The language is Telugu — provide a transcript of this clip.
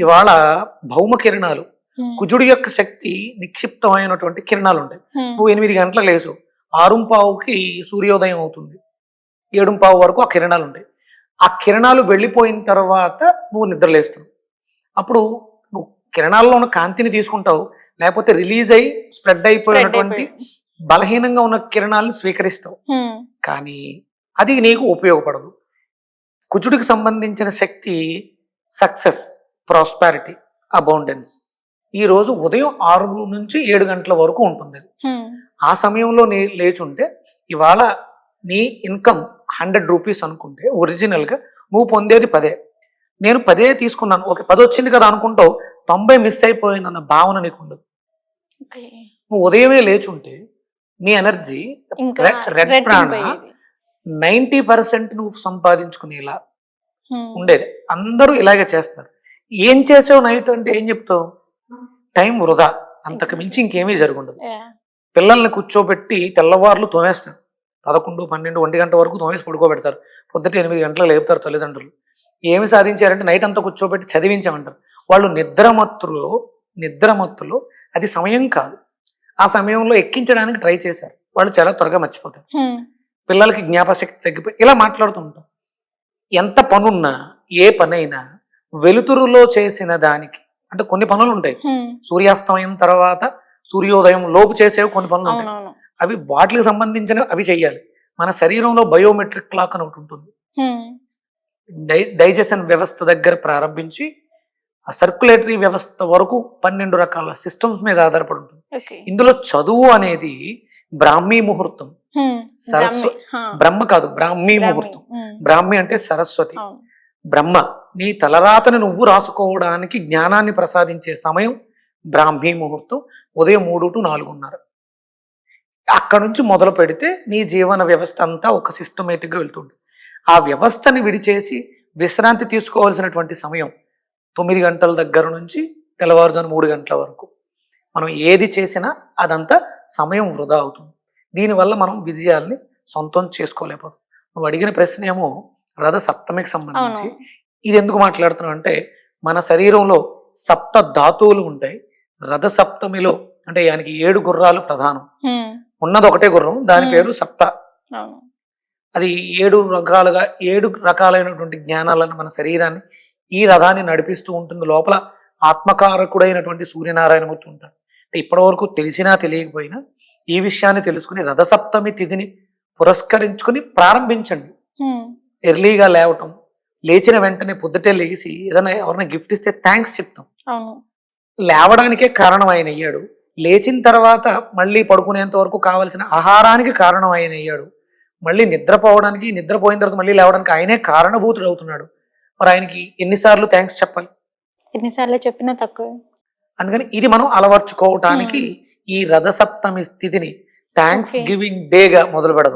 ఇవాళ భౌమ కిరణాలు కుజుడి యొక్క శక్తి నిక్షిప్తమైనటువంటి కిరణాలు ఉంటాయి. నువ్వు ఎనిమిది గంటలకు లేసు ఆరుంపావుకి సూర్యోదయం అవుతుంది. ఏడుంపావు వరకు ఆ కిరణాలు ఉంటాయి. ఆ కిరణాలు వెళ్ళిపోయిన తర్వాత నువ్వు నిద్రలేస్తున్నావు అప్పుడు నువ్వు కిరణాల్లో ఉన్న కాంతిని తీసుకుంటావు లేకపోతే రిలీజ్ అయ్యి స్ప్రెడ్ అయిపోయినటువంటి. బలహీనంగా ఉన్న కిరణాలను స్వీకరిస్తావు. కానీ అది నీకు ఉపయోగపడదు. కుజుడికి సంబంధించిన శక్తి సక్సెస్. ప్రాస్పారిటీ అబౌండెన్స్ ఈ రోజు ఉదయం ఆరు నుంచి ఏడు గంటల వరకు ఉంటుంది. ఉమ్, ఆ సమయంలో నీ లేచుంటే ఇవాళ నీ ఇన్కమ్ హండ్రెడ్ రూపీస్ అనుకుంటే ఒరిజినల్గా నువ్వు పొందేది పదే. నేను పదే తీసుకున్నాను. ఓకే పది వచ్చింది కదా అనుకుంటావు. తొంభై మిస్ అయిపోయిందన్న భావన నీకు ఉండదు. నువ్వు ఉదయమే లేచుంటే నీ ఎనర్జీ రెడ్ ప్రాణ. నైంటీ పర్సెంట్ నువ్వు సంపాదించుకునేలా ఉమ్, ఉండేది. అందరూ ఇలాగే చేస్తారు. ఏం చేసావు నైట్ అంటే ఏం చెప్తావు? టైం వృధా. అంతకు మించి ఇంకేమీ జరుగుండదు. పిల్లల్ని కూర్చోబెట్టి తెల్లవార్లు తోమేస్తారు. పదకొండు పన్నెండు ఒంటి గంట వరకు తోమేసి పడుకోబెడతారు. పొద్దుట ఎనిమిది గంటలకు లేపుతారు తల్లిదండ్రులు. ఏమి సాధించారంటే నైట్ అంతా కూర్చోబెట్టి చదివించామంటారు. వాళ్ళు నిద్రమత్తులో నిద్రమత్తులో అది సమయం కాదు. ఆ సమయంలో ఎక్కించడానికి ట్రై చేశారు. వాళ్ళు చాలా త్వరగా మర్చిపోతారు. పిల్లలకి జ్ఞాపశక్తి తగ్గిపోయి ఇలా మాట్లాడుతూ ఉంటాం. ఎంత పనున్నా ఏ పనైనా వెలుతురులో చేసిన దానికి. అంటే కొన్ని పనులు ఉంటాయి. సూర్యాస్తమయం తర్వాత సూర్యోదయం లోపు చేసేవి కొన్ని పనులు ఉంటాయి. అవి వాటికి సంబంధించిన అవి చెయ్యాలి మన శరీరంలో బయోమెట్రిక్ క్లాక్ అని ఒకటి ఉంటుంది. డై డైజెషన్ వ్యవస్థ దగ్గర ప్రారంభించి ఆ సర్క్యులేటరీ వ్యవస్థ వరకు పన్నెండు రకాల సిస్టమ్స్ మీద ఆధారపడి ఉంటుంది. ఇందులో చదువు అనేది బ్రాహ్మీ ముహూర్తం. సరస్వ బ్రాహ్మి, కాదు బ్రాహ్మీ ముహూర్తం. బ్రాహ్మి అంటే సరస్వతి. బ్రహ్మ. నీ తలరాతను నువ్వు రాసుకోవడానికి జ్ఞానాన్ని ప్రసాదించే సమయం బ్రాహ్మీ ముహూర్తం ఉదయం మూడు టు నాలుగున్నర. అక్కడ నుంచి మొదలు పెడితే నీ జీవన వ్యవస్థ అంతా ఒక సిస్టమేటిక్గా వెళ్తుంది. ఆ వ్యవస్థని విడిచేసి విశ్రాంతి తీసుకోవాల్సినటువంటి సమయం తొమ్మిది గంటల దగ్గర నుంచి తెల్లవారుజాము మూడు గంటల వరకు. మనం ఏది చేసినా అదంతా సమయం వృధా అవుతుంది. దీనివల్ల మనం విజయాల్ని సొంతం చేసుకోలేకపోతాం. నువ్వు అడిగిన ప్రశ్న ఏమో రథ సప్తమికి సంబంధించి ఇది ఎందుకు మాట్లాడుతున్నాం అంటే మన శరీరంలో సప్త ధాతువులు ఉంటాయి. రథ సప్తమిలో అంటే ఆయనకి ఏడు గుర్రాలు ప్రధానం. ఉన్నది ఒకటే గుర్రం దాని. పేరు సప్త. అది ఏడు రకాలుగా ఏడు రకాలైనటువంటి జ్ఞానాలను మన శరీరాన్ని ఈ రథాన్ని నడిపిస్తూ ఉంటుంది. లోపల ఆత్మకారకుడైనటువంటి సూర్యనారాయణమూర్తి ఉంటాడు. అంటే ఇప్పటి వరకు తెలిసినా తెలియకపోయినా ఈ విషయాన్ని తెలుసుకుని రథసప్తమి తిథిని పురస్కరించుకుని ప్రారంభించండి. ఎర్లీగా లేవటం లేచిన వెంటనే పొద్దుటే లేచి ఏదైనా ఎవరైనా గిఫ్ట్ ఇస్తే థ్యాంక్స్ చెప్తాం. లేవడానికే కారణం ఆయన అయ్యాడు. లేచిన తర్వాత మళ్ళీ పడుకునేంత వరకు కావలసిన ఆహారానికి కారణం ఆయన అయ్యాడు. మళ్ళీ నిద్రపోవడానికి నిద్రపోయిన తర్వాత మళ్ళీ లేవడానికి ఆయనే కారణభూతుడు అవుతున్నాడు. మరి ఆయనకి ఎన్నిసార్లు థ్యాంక్స్ చెప్పాలి? ఎన్నిసార్లు చెప్పినా తక్కువ. అందుకని ఇది మనం అలవర్చుకోవటానికి ఈ రథసప్తమి స్థితిని థ్యాంక్స్. గివింగ్ డేగా మొదలు పెడదాం.